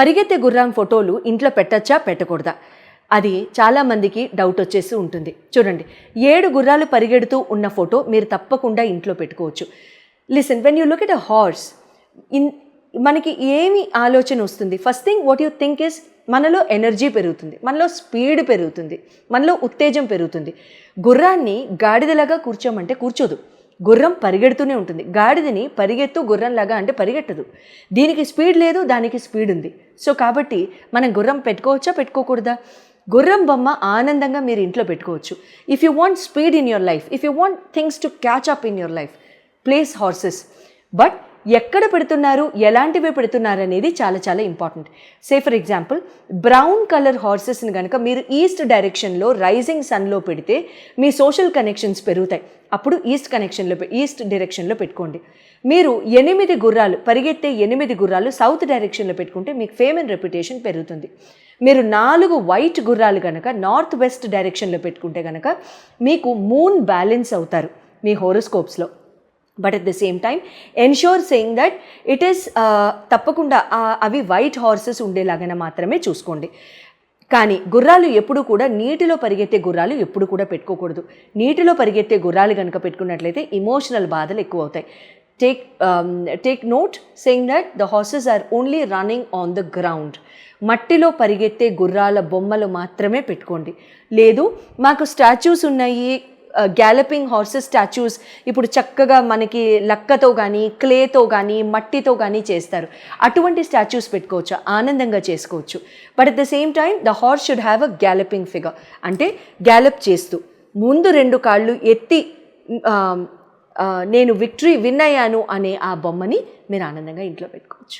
పరిగెత్తే గుర్రం ఫోటోలు ఇంట్లో పెట్టచ్చా పెట్టకూడదా? అది చాలామందికి డౌట్ వచ్చేసి ఉంటుంది. చూడండి ఏడు గుర్రాలు పరిగెడుతూ ఉన్న ఫోటో మీరు తప్పకుండా ఇంట్లో పెట్టుకోవచ్చు. Listen when you look at a horse in మనకి ఏమి ఆలోచన వస్తుంది? First thing what you think is మనలో ఎనర్జీ పెరుగుతుంది మనలో స్పీడ్ పెరుగుతుంది మనలో ఉత్తేజం పెరుగుతుంది. గుర్రాన్ని గాడిదలాగా కూర్చోమంటే కూర్చోదు. గుర్రం పరిగెడుతూనే ఉంటుంది. గాడిదని పరిగెత్తు గుర్రంలాగా అంటే పరిగెట్టదు. దీనికి స్పీడ్ లేదు దానికి స్పీడ్ ఉంది. సో కాబట్టి మనం గుర్రం పెట్టుకోవచ్చా పెట్టుకోకూడదా? గుర్రం బొమ్మ ఆనందంగా మీరు ఇంట్లో పెట్టుకోవచ్చు. If you want speed in your life if you want things to catch up in your life place horses but ఎక్కడ పెడుతున్నారు ఎలాంటివి పెడుతున్నారు అనేది చాలా చాలా important say for example brown colour హార్సెస్ని కనుక మీరు ఈస్ట్ డైరెక్షన్లో రైజింగ్ సన్లో పెడితే మీ సోషల్ కనెక్షన్స్ పెరుగుతాయి. అప్పుడు ఈస్ట్ కనెక్షన్లో పె- ఈస్ట్ డైరెక్షన్లో పెట్టుకోండి. మీరు ఎనిమిది గుర్రాలు పరిగెత్తే ఎనిమిది గుర్రాలు సౌత్ డైరెక్షన్లో పెట్టుకుంటే మీకు ఫేమ్ అండ్ రెప్యుటేషన్ పెరుగుతుంది. మీరు నాలుగు వైట్ గుర్రాలు కనుక నార్త్ వెస్ట్ డైరెక్షన్లో పెట్టుకుంటే కనుక మీకు మూన్ బ్యాలెన్స్ అవుతారు మీ హోరోస్కోప్స్లో but at the same time ensure saying that it is తప్పకుండా అవి వైట్ హార్సెస్ ఉండేలాగా మాత్రమే చూసుకోండి. కానీ గుర్రాలు ఎప్పుడు కూడా నీటిలో పరిగెత్తే గుర్రాలు ఎప్పుడు కూడా పెట్టుకోకూడదు. నీటిలో పరిగెత్తే గుర్రాలు కనుక పెట్టుకున్నట్లయితే ఇమోషనల్ బాధలు ఎక్కువ అవుతాయి take take note saying that the horses are only running on the ground మట్టిలో పరిగెత్తే గుర్రాల బొమ్మలు మాత్రమే పెట్టుకోండి. లేదు మాకు స్టాచ్యూస్ ఉన్నాయి గ్యాలపింగ్ హార్సెస్ స్టాచ్యూస్ ఇప్పుడు చక్కగా మనకి లక్కతో కానీ క్లేతో కానీ మట్టితో కానీ చేస్తారు. అటువంటి స్టాచ్యూస్ పెట్టుకోవచ్చు ఆనందంగా చేసుకోవచ్చు. But at the same time the horse should have a galloping figure అంటే గ్యాలప్ చేస్తూ ముందు రెండు కాళ్ళు ఎత్తి నేను విక్టరీ విన్ అయ్యాను అనే ఆ బొమ్మని మీరు ఆనందంగా ఇంట్లో పెట్టుకోవచ్చు.